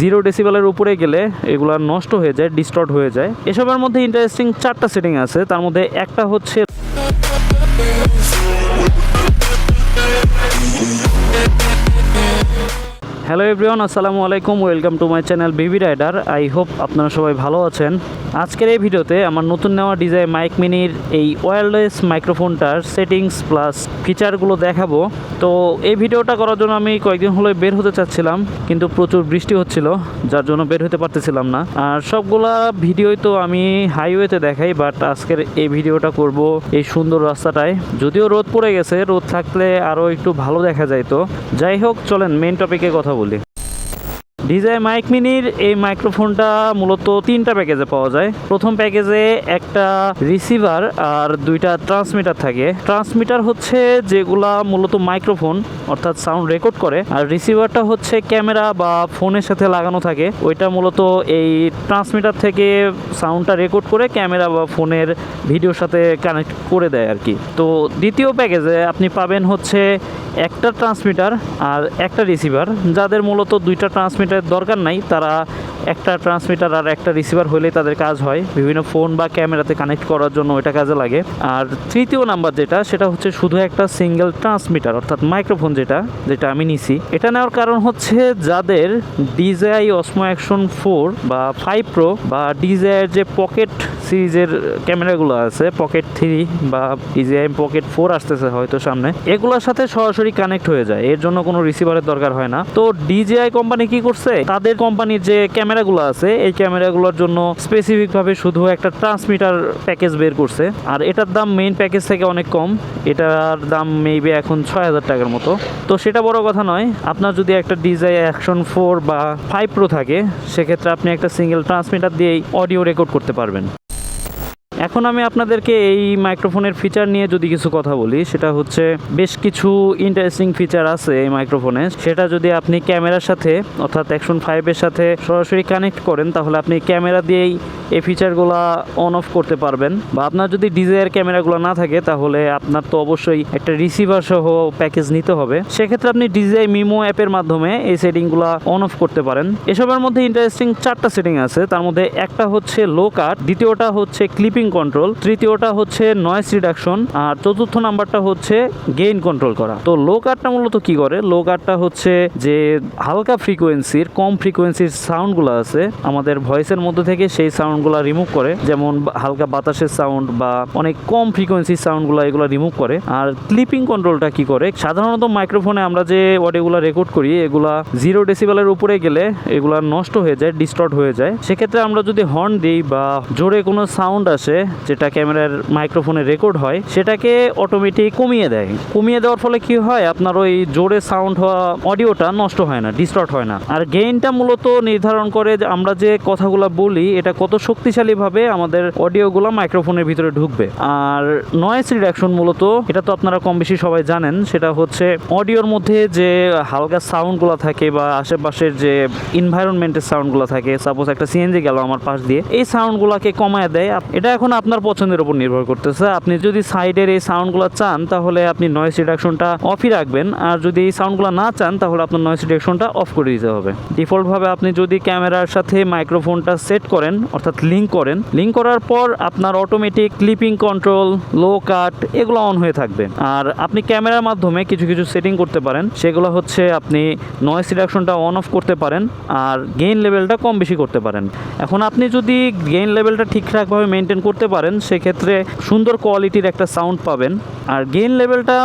Zero ডেসিবেলের উপরে গেলে এগুলো নষ্ট হয়ে যায় ডিস্টর্ট হয়ে যায়। এসবের মধ্যে ইন্টারেস্টিং চারটা সেটিং আছে, তার মধ্যে একটা হচ্ছে হ্যালো এভরিওয়ান, আসসালামু আলাইকুম, welcome to my channel BB rider. I hope আপনারা সবাই ভালো আছেন। আজকের এই ভিডিওতে আমার নতুন নেওয়া ডিজাই মাইক মিনির এই ওয়্যারলেস মাইক্রোফোনটার সেটিংস প্লাস ফিচারগুলো দেখাবো। তো এই ভিডিওটা করার জন্য আমি কয়েকদিন হলো বের হতে চাচ্ছিলাম, কিন্তু প্রচুর বৃষ্টি হচ্ছিল, যার জন্য বের হতে পারতেছিলাম না। আর সবগুলা ভিডিওই তো আমি হাইওয়েতে দেখাই বাট আজকের এই ভিডিওটা করব এই সুন্দর রাস্তাটায়। যদিও রোদ পড়ে গেছে, রোদ থাকলে আরও একটু ভালো দেখা যাইতো। যাই হোক, চলেন মেন টপিকে কথা বলি। ডিজাই মাইক মিনির এই মাইক্রোফোনটা মূলত তিনটা প্যাকেজে পাওয়া যায়। প্রথম প্যাকেজে একটা রিসিভার আর দুইটা ট্রান্সমিটার থাকে। ট্রান্সমিটার হচ্ছে যেগুলা মূলত মাইক্রোফোন, অর্থাৎ সাউন্ড রেকর্ড করে। আর রিসিভারটা হচ্ছে ক্যামেরা বা ফোনের সাথে লাগানো থাকে। ওইটা মূলত এই ট্রান্সমিটার থেকে সাউন্ডটা রেকর্ড করে ক্যামেরা বা ফোনের ভিডিওর সাথে কানেক্ট করে দেয় আর কি। তো দ্বিতীয় প্যাকেজে আপনি পাবেন হচ্ছে একটা ট্রান্সমিটার আর একটা রিসিভার যাদের মূলত দুইটা ট্রান্সমিটারের দরকার নাই তারা একটা ট্রান্সমিটার আর একটা রিসিভার হলে তাদের কাজ হয়। বিভিন্ন ফোন বা ক্যামেরাতে কানেক্ট করার জন্য ওইটা কাজে লাগে। আর তৃতীয় নাম্বার যেটা, সেটা হচ্ছে শুধু একটা সিঙ্গেল ট্রান্সমিটার অর্থাৎ মাইক্রোফোন যেটা যেটা আমি নিছি। এটা নেওয়ার কারণ হচ্ছে যাদের ডিজাই অসমো অ্যাকশন ফোর বা ফাইভ প্রো বা ডিজাইয়ের যে পকেট সিরিজের ক্যামেরাগুলো আছে পকেট থ্রি বা ডিজিআই পকেট ফোর আসতেছে হয়তো সামনে, এগুলোর সাথে সরাসরি কানেক্ট হয়ে যায়। এর জন্য কোনো রিসিভারের দরকার হয় না। তো ডিজিআই কোম্পানি কি করছে? তাদের কোম্পানির যে ক্যামেরাগুলো আছে, এই ক্যামেরাগুলোর জন্য স্পেসিফিকভাবে শুধু একটা ট্রান্সমিটার প্যাকেজ বের করছে। আর এটার দাম মেইন প্যাকেজ থেকে অনেক কম, এটার দাম মেবি এখন ছয় হাজার টাকার মতো। তো সেটা বড় কথা নয়, আপনার যদি একটা ডিজাই অ্যাকশন ফোর বা ফাইভ প্রো থাকে, সেক্ষেত্রে আপনি একটা সিঙ্গেল ট্রান্সমিটার দিয়েই অডিও রেকর্ড করতে পারবেন। এখন আমি আপনাদেরকে এই মাইক্রোফোনের ফিচার নিয়ে যদি কিছু কথা বলি, সেটা হচ্ছে বেশ কিছু ইন্টারেস্টিং ফিচার আছে এই মাইক্রোফোনে সেটা যদি আপনি ক্যামেরার সাথে, অর্থাৎ অ্যাকশন ফাইভের সাথে সরাসরি কানেক্ট করেন, তাহলে আপনি ক্যামেরা দিয়েই এই ফিচারগুলো অন অফ করতে পারবেন। বা আপনার যদি ডিজাইয়ের ক্যামেরাগুলো না থাকে, তাহলে আপনার তো অবশ্যই একটা রিসিভার সহ প্যাকেজ নিতে হবে। সেক্ষেত্রে আপনি ডিজাই মিমো অ্যাপের মাধ্যমে এই সেটিংগুলো অন অফ করতে পারেন। এসবের মধ্যে ইন্টারেস্টিং চারটা সেটিং আছে। তার মধ্যে একটা হচ্ছে লো কাট দ্বিতীয়টা হচ্ছে ক্লিপিং কন্ট্রোল তৃতীয়টা হচ্ছে নয়েস রিডাকশন আর চতুর্থ নাম্বারটা হচ্ছে গেইন কন্ট্রোল করা। তো লো কাটটা মূলত কি করে? লো কাটটা হচ্ছে যে হালকা ফ্রিকোয়েন্সির কম ফ্রিকোয়েন্সির সাউন্ডগুলো আছে, আমাদের ভয়েসের মধ্যে থেকে সেই সাউন্ডগুলো রিমুভ করে, যেমন হালকা বাতাসের সাউন্ড বা অনেক কম ফ্রিকোয়েন্সির সাউন্ডগুলো এগুলো রিমুভ করে। আর ক্লিপিং কন্ট্রোলটা কি করে? সাধারণত মাইক্রোফোনে আমরা যে অডিওগুলো রেকর্ড করি, এগুলা জিরো ডেসিবেলের উপরে গেলে এগুলা নষ্ট হয়ে যায় ডিস্টর্ট হয়ে যায়। সেক্ষেত্রে আমরা যদি হর্ন দিই বা জোরে কোনো সাউন্ড আসে যেটা ক্যামেরার মাইক্রোফোনে রেকর্ড হয়, সেটাকে অটোমেটিক কমিয়ে দেয়। কমিয়ে দেওয়ার ফলে কি হয়? আপনার ওই জোরে সাউন্ড হওয়া অডিওটা নষ্ট হয় না ডিস্টর্ট হয় না। আর গেইনটা মূলত নির্ধারণ করে যে আমরা যে কথাগুলো বলি, এটা কত শক্তিশালীভাবে আমাদের অডিওগুলো মাইক্রোফোনের ভিতরে ঢুকবে। আর নয়েস রিডাকশন মূলত, এটা তো আপনারা কম বেশি সবাই জানেন, সেটা হচ্ছে অডিওর মধ্যে যে হালকা সাউন্ডগুলো থাকে বা আশেপাশের যে এনভায়রনমেন্টের সাউন্ডগুলো থাকে সাপোজ একটা সিএনজি গেল আমার পাশ দিয়ে, এই সাউন্ডগুলোকে কমায় দেয়। এটা এখন আপনার পছন্দের উপর নির্ভর করতেছে। আপনি যদি সাইডের এই সাউন্ডগুলো চান, তাহলে আপনি নয়েস রিডাকশনটা অফই রাখবেন। আর যদি এই সাউন্ডগুলো না চান, তাহলে আপনার নয়েস রিডাকশনটা অফ করে দিতে হবে। ডিফল্টভাবে আপনি যদি ক্যামেরার সাথে মাইক্রোফোনটা সেট করেন, অর্থাৎ লিঙ্ক করেন লিঙ্ক করার পর আপনার automatic clipping control low cut এগুলো অন হয়ে থাকবে। আর আপনি ক্যামেরার মাধ্যমে কিছু কিছু সেটিং করতে পারেন। সেগুলো হচ্ছে আপনি নয়েস রিডাকশনটা অন অফ করতে পারেন, আর গেইন লেভেলটা কম বেশি করতে পারেন। এখন আপনি যদি গেইন লেভেলটা ঠিকঠাকভাবে মেনটেন করতে পারেন, সেক্ষেত্রে সুন্দর কোয়ালিটির একটা সাউন্ড পাবেন। আর গেইন লেভেলটা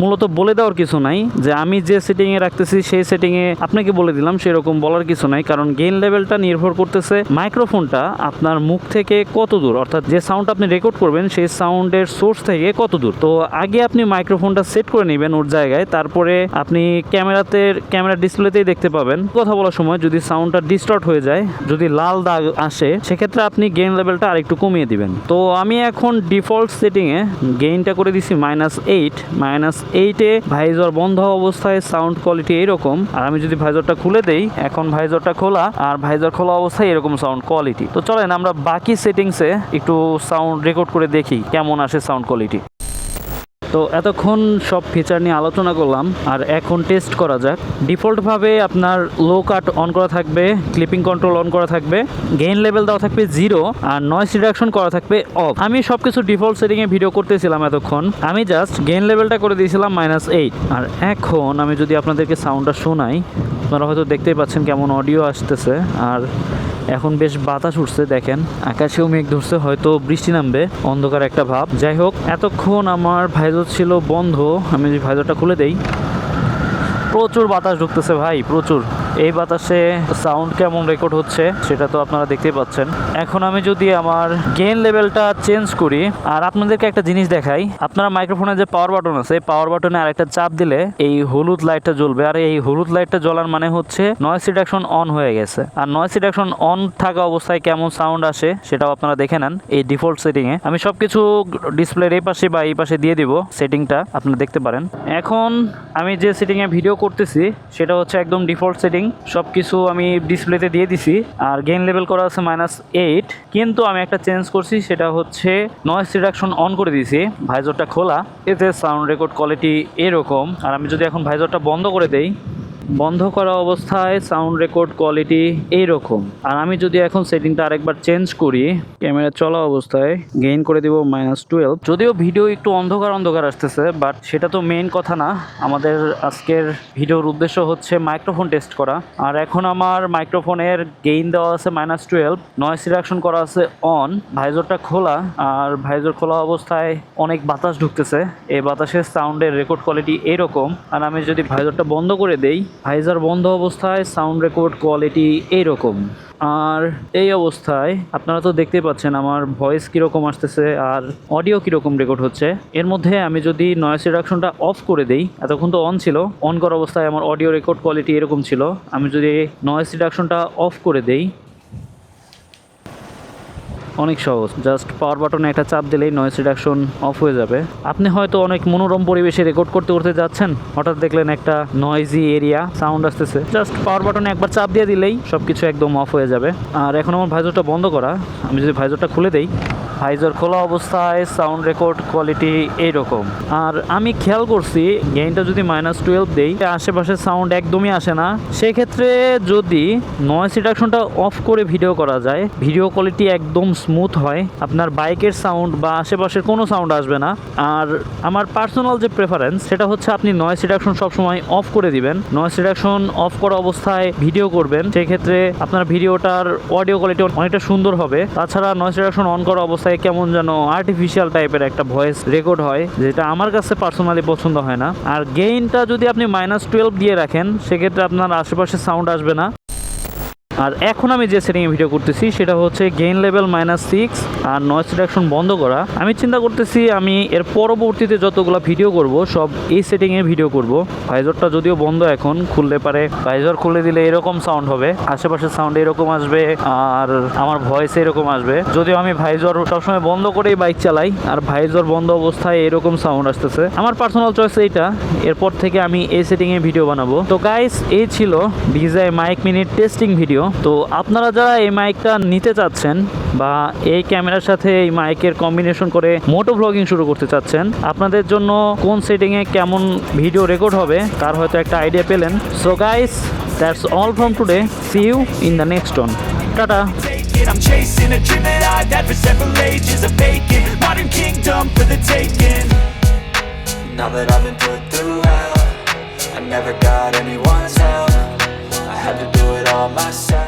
মূলত বলে দেওয়ার কিছু নাই, যে আমি যে সেটিংয়ে রাখতেছি, সেই সেটিংয়ে আপনাকে বলে দিলাম, সেরকম বলার কিছু নাই, কারণ গেইন লেভেলটা নির্ভর করতেছে মাইক্রোফোনটা আপনার মুখ থেকে কত দূর, অর্থাৎ যে সাউন্ড আপনি রেকর্ড করবেন, সেই সাউন্ডের সোর্স থেকে কত দূর। তো আগে আপনি মাইক্রোফোনটা সেট করে নেবেন ওর জায়গায়, তারপরে আপনি ক্যামেরাতে ক্যামেরা ডিসপ্লেতেই দেখতে পাবেন। কথা বলার সময় যদি সাউন্ডটা ডিস্টর্ট হয়ে যায়, যদি লাল দাগ আসে, সেক্ষেত্রে আপনি গেইন লেভেলটা আরেকটু কমিয়ে দিবেন। তো আমি এখন ডিফল্ট সেটিংয়ে গেইনটা করে দিছি মাইনাস এইট মাইনাস এইটে ভাইজর বন্ধ অবস্থায় সাউন্ড কোয়ালিটি এইরকম। আর আমি যদি ভাইজরটা খুলে দেই, এখন ভাইজরটা খোলা আর ভাইজর খোলা অবস্থায় এরকম সাউন্ড কোয়ালিটি তো চলেন আমরা বাকি সেটিংসে একটু সাউন্ড রেকর্ড করে দেখি, কেমন আসে সাউন্ড কোয়ালিটি তো এতক্ষণ সব ফিচার নিয়ে আলোচনা করলাম, আর এখন টেস্ট করা যাক। ডিফল্টভাবে আপনার লো কাট অন করা থাকবে ক্লিপিং কন্ট্রোল অন করা থাকবে গেইন লেভেল দেওয়া থাকবে জিরো আর নয়েস রিডাকশন করা থাকবে অফ আমি সব কিছু ডিফল্ট সেটিংয়ে ভিডিও করতেছিলাম এতক্ষণ। আমি জাস্ট গেইন লেভেলটা করে দিয়েছিলাম মাইনাস এইট আর এখন আমি যদি আপনাদেরকে সাউন্ডটা শোনাই, আপনারা হয়তো দেখতেই পাচ্ছেন কেমন অডিও আসতেছে। আর এখন বেশ বাতাস উঠছে, দেখেন। আকাশেও মেঘ ধরছে, হয়তো বৃষ্টি নামবে, অন্ধকার একটা ভাব। যাই হোক, এতক্ষণ আমার ভাইজর ছিল বন্ধ। আমি যদি ভাইজরটা খুলে দেই। প্রচুর বাতাস ঢুকতেছে ভাই, প্রচুর। এই বাতাসে সাউন্ড কেমন রেকর্ড হচ্ছে সেটা তো আপনারা দেখতেই পাচ্ছেন। এখন আমি যদি আমার গেন লেভেলটা চেঞ্জ করি, আর আপনাদেরকে একটা জিনিস দেখাই। আপনারা মাইক্রোফোনের যে পাওয়ার বাটন আছে পাওয়ার বাটনে আরেকটা চাপ দিলে এই হলুদ লাইটটা জ্বলবে। আর এই হলুদ লাইটটা জ্বলার মানে হচ্ছে নয়েস রিডাকশন অন হয়ে গেছে। আর নয়েস রিডাকশন অন থাকা অবস্থায় কেমন সাউন্ড আসে সেটাও আপনারা দেখে নেন এই ডিফল্ট সেটিংয়ে আমি সব কিছু ডিসপ্লের এই পাশে বা এই পাশে দিয়ে দিব সেটিংটা আপনারা দেখতে পারেন। এখন আমি যে সেটিংয়ে ভিডিও করতেছি, সেটা হচ্ছে একদম ডিফল্ট সেটিং সব কিছু আমি ডিসপ্লেতে দিয়ে দিছি, আর গেইন লেভেল করা আছে মাইনাস এইট কিন্তু আমি একটা চেঞ্জ করছি, সেটা হচ্ছে নয়েস রিডাকশন অন করে দিয়েছি ভাইজরটা খোলা, এতে সাউন্ড রেকর্ড কোয়ালিটি এরকম, আর আমি যদি এখন ভাইজরটা বন্ধ করে দেই বন্ধ করা অবস্থায় সাউন্ড রেকর্ড কোয়ালিটি এইরকম। আর আমি যদি এখন সেটিংটা আরেকবার চেঞ্জ করি, ক্যামেরা চলা অবস্থায় গেইন করে দিব মাইনাস টুয়েলভ যদিও ভিডিও একটু অন্ধকার অন্ধকার আসতেছে বাট সেটা তো মেইন কথা না। আমাদের আজকের ভিডিওর উদ্দেশ্য হচ্ছে মাইক্রোফোন টেস্ট করা। আর এখন আমার মাইক্রোফোনের গেইন দেওয়া আছে মাইনাস টুয়েলভ নয়েস রিডাকশন করা আছে অন ভাইজরটা খোলা, আর ভাইজর খোলা অবস্থায় অনেক বাতাস ঢুকতেছে। এই বাতাসের সাউন্ডের রেকর্ড কোয়ালিটি এরকম আর আমি যদি ভাইজরটা বন্ধ করে দেই ভাইজার বন্ধ অবস্থায়, সাউন্ড রেকর্ড, কোয়ালিটি এইরকম। আর এই অবস্থায় আপনারা তো দেখতে পাচ্ছেন আমার ভয়েস কীরকম আসতেছে আর অডিও কীরকম রেকর্ড হচ্ছে। এর মধ্যে আমি যদি নয়েস রিডাকশনটা অফ করে দিই, এতক্ষণ তো অন ছিল অন করা অবস্থায় আমার অডিও রেকর্ড কোয়ালিটি এরকম ছিল। আমি যদি নয়েস রিডাকশনটা অফ করে দেই অনেক সহজ। জাস্ট পাওয়ার বাটনে একটা চাপ দিলেই নয়েস রিডাকশন অফ হয়ে যাবে। আপনি হয়তো অনেক মনোরম পরিবেশে রেকর্ড করতে করতে যাচ্ছেন। হঠাৎ দেখলেন একটা নয়েজি এরিয়া সাউন্ড আসতেছে। জাস্ট পাওয়ার বাটনে একবার চাপ দিয়ে দিলেই সব কিছু একদম অফ হয়ে যাবে। আর এখন আমার ভাইজরটা বন্ধ করা। আমি যদি ভাইজরটা খুলে দেই ভাইজর খোলা অবস্থায় সাউন্ড রেকর্ড কোয়ালিটি এইরকম। আর আমি খেয়াল করছি গেইনটা যদি মাইনাস টুয়েলভ দেই আশেপাশে সাউন্ড একদমই আসে না। সেক্ষেত্রে যদি নয়েস রিডাকশনটা অফ করে ভিডিও করা যায় ভিডিও কোয়ালিটি একদম স্মুথ হয়, আপনার বাইকের সাউন্ড বা আশেপাশের কোনো সাউন্ড আসবে না। আর আমার পার্সোনাল যে প্রেফারেন্স সেটা হচ্ছে আপনি নয়েস রিডাকশন সবসময় অফ করে দিবেন। নয়েস রিডাকশন অফ করা অবস্থায় ভিডিও করবেন। সেক্ষেত্রে আপনার ভিডিওটার অডিও কোয়ালিটি অনেকটা সুন্দর হবে। তাছাড়া নয়েস রিডাকশন অন করা অবস্থায় কেমন যেন আর্টিফিশিয়াল টাইপের একটা ভয়েস রেকর্ড হয়, যেটা আমার কাছে পার্সোনালি পছন্দ হয় না। আর গেইনটা যদি আপনি মাইনাস টুয়েলভ দিয়ে রাখেন, সেক্ষেত্রে আপনার আশেপাশে সাউন্ড আসবে না। আর এখন আমি যে সেটিংয়ে ভিডিও করতেছি, সেটা হচ্ছে গেইন লেভেল মাইনাস সিক্স আর নয়েস রিডাকশন বন্ধ করা। আমি চিন্তা করতেছি, আমি এর পরবর্তীতে যতগুলো ভিডিও করব, সব এই সেটিংয়ে ভিডিও করব। ভাইজরটা যদিও বন্ধ এখন, খুললে পারে ভাইজর খুলে দিলে এরকম সাউন্ড হবে। আশেপাশের সাউন্ড এরকম আসবে, আর আমার ভয়েস এরকম আসবে। যদিও আমি ভাইজর সবসময় বন্ধ করেই বাইক চালাই, আর ভাইজর বন্ধ অবস্থায় এরকম সাউন্ড আসতেছে। আমার পার্সোনাল চয়েস এইটা, এরপর থেকে আমি এই সেটিংয়ে ভিডিও বানাবো। তো গাইস এই ছিল DJI mic mini testing video তো আপনারা যারা এই মাইকটা নিতে চাচ্ছেন বা এই ক্যামেরার সাথে এই মাইকের কম্বিনেশন করে মোটো ব্লগিং শুরু করতে চাচ্ছেন আপনাদের জন্য কোন সেটিংয়ে কেমন ভিডিও রেকর্ড হবে তার হয়তো একটা আইডিয়া পেলেন so guys that's all from today see you in the next one tata. I'm chasing a dream that I've had for several ages. A vacant modern kingdom for the taking. Now that I've been put through hell, I never got anyone's all my side.